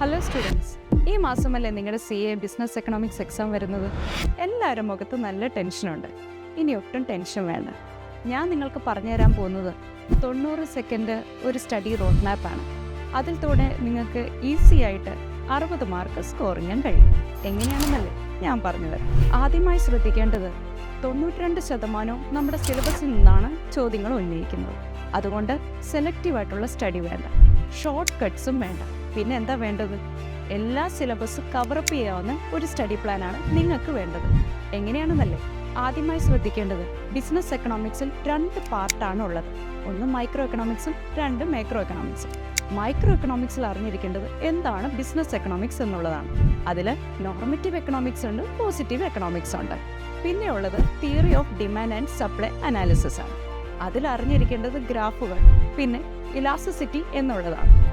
Hello students ഈ മാസമല്ലേ നിങ്ങളുടെ C A business economics exam വരുന്നത്? എല്ലാവരും മുഖത്ത് നല്ല ടെൻഷനുണ്ട് ഇനി ഒട്ടും ടെൻഷൻ വേണ്ട. ഞാൻ നിങ്ങൾക്ക് പറഞ്ഞു തരാൻ പോകുന്നത് തൊണ്ണൂറ് സെക്കൻഡ് ഒരു സ്റ്റഡി റോഡ് മാപ്പാണ് അതിൽ തൂടെ നിങ്ങൾക്ക് ഈസി ആയിട്ട് അറുപത് മാർക്ക് സ്കോർ ചെയ്യാൻ കഴിയും. എങ്ങനെയാണെന്നല്ലേ ഞാൻ പറഞ്ഞു തരാം ആദ്യമായി ശ്രദ്ധിക്കേണ്ടത് തൊണ്ണൂറ്റിരണ്ട് ശതമാനവും നമ്മുടെ സിലബസിൽ നിന്നാണ് ചോദ്യങ്ങൾ ഉന്നയിക്കുന്നത്. അതുകൊണ്ട് സെലക്റ്റീവായിട്ടുള്ള സ്റ്റഡി വേണ്ട. ഷോർട്ട് കട്ട്സും വേണ്ട. പിന്നെ എന്താ വേണ്ടത്? എല്ലാ സിലബസും കവറപ്പ് ചെയ്യാവുന്ന ഒരു സ്റ്റഡി പ്ലാനാണ് നിങ്ങൾക്ക് വേണ്ടത്. എങ്ങനെയാണെന്നല്ലേ? ആദ്യമായി ശ്രദ്ധിക്കേണ്ടത് ബിസിനസ് എക്കണോമിക്സിൽ രണ്ട് പാർട്ടാണ് ഉള്ളത്. ഒന്ന് മൈക്രോ എക്കണോമിക്സും രണ്ട് മൈക്രോ എക്കണോമിക്സും മൈക്രോ എക്കണോമിക്സിൽ അറിഞ്ഞിരിക്കേണ്ടത് എന്താണ് ബിസിനസ് എക്കണോമിക്സ് എന്നുള്ളതാണ്. അതിൽ നോർമറ്റീവ് എക്കണോമിക്സ് ഉണ്ട് പോസിറ്റീവ് എക്കണോമിക്സ് ഉണ്ട്. പിന്നെ ഉള്ളത് theory of demand and supply analysis ആണ്. അതിൽ അറിഞ്ഞിരിക്കേണ്ടത് ഗ്രാഫുകൾ പിന്നെ ഇലാസ്റ്റിസിറ്റി എന്നുള്ളതാണ്.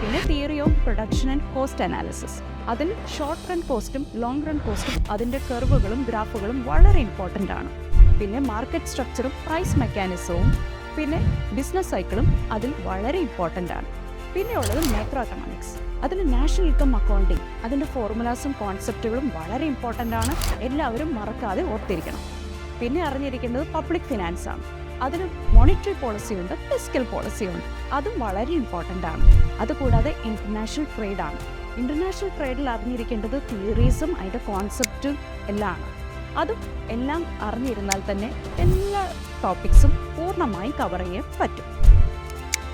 പിന്നെ theory of production and cost analysis. അതിൽ ഷോർട്ട് റൺ കോസ്റ്റും ലോങ് റൺ കോസ്റ്റും അതിന്റെ കർവുകളും ഗ്രാഫുകളും വളരെ ഇമ്പോർട്ടന്റ് ആണ്. പിന്നെ മാർക്കറ്റ് സ്ട്രക്ചറും പ്രൈസ് മെക്കാനിസവും പിന്നെ ബിസിനസ് സൈക്കിളും അതിൽ വളരെ ഇമ്പോർട്ടന്റ് ആണ്. പിന്നെ ഉള്ളത് മൈക്രോ എക്കണോമിക്സ് അതിൽ നാഷണൽ ഇൻകം അക്കൗണ്ടിങ് അതിന്റെ ഫോർമുലാസും കോൺസെപ്റ്റുകളും വളരെ ഇമ്പോർട്ടന്റ് ആണ്. എല്ലാവരും മറക്കാതെ ഓർത്തിരിക്കണം. പിന്നെ അറിഞ്ഞിരിക്കേണ്ടത് പബ്ലിക് ഫിനാൻസ് ആണ്. അതിന് മോണിറ്ററി പോളിസി ഉണ്ട് ഫിസിക്കൽ പോളിസി ഉണ്ട്. അതും വളരെ ഇമ്പോർട്ടന്റ് ആണ്. അതുകൂടാതെ ഇന്റർനാഷണൽ ആണ്. ഇന്റർനാഷണൽ ട്രേഡിൽ അറിഞ്ഞിരിക്കേണ്ടത് തിയറീസും അതിന്റെ കോൺസെപ്റ്റും എല്ലാം ആണ്. അതും എല്ലാം അറിഞ്ഞിരുന്നാൽ തന്നെ എല്ലാ ടോപ്പിക്സും പൂർണമായി കവർ ചെയ്യാൻ പറ്റും.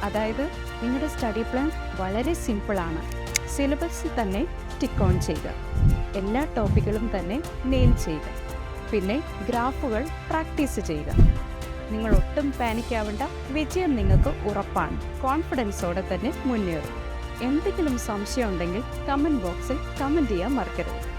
അതായത് നിങ്ങളുടെ സ്റ്റഡി പ്ലാൻ വളരെ സിമ്പിളാണ് സിലബസിൽ തന്നെ ടിക്ക് ഓൺ ചെയ്യുക. എല്ലാ ടോപ്പിക്കുകളും തന്നെ നെയിൽ ചെയ്യുക. പിന്നെ ഗ്രാഫുകൾ പ്രാക്ടീസ് ചെയ്യുക. നിങ്ങൾ ഒട്ടും പാനിക് ആവേണ്ട വിജയം നിങ്ങൾക്ക് ഉറപ്പാണ്. കോൺഫിഡൻസോടെ തന്നെ മുന്നേറും. എന്തെങ്കിലും സംശയം ഉണ്ടെങ്കിൽ കമന്റ് ബോക്സിൽ കമന്റ് ചെയ്യാൻ മറക്കരുത്.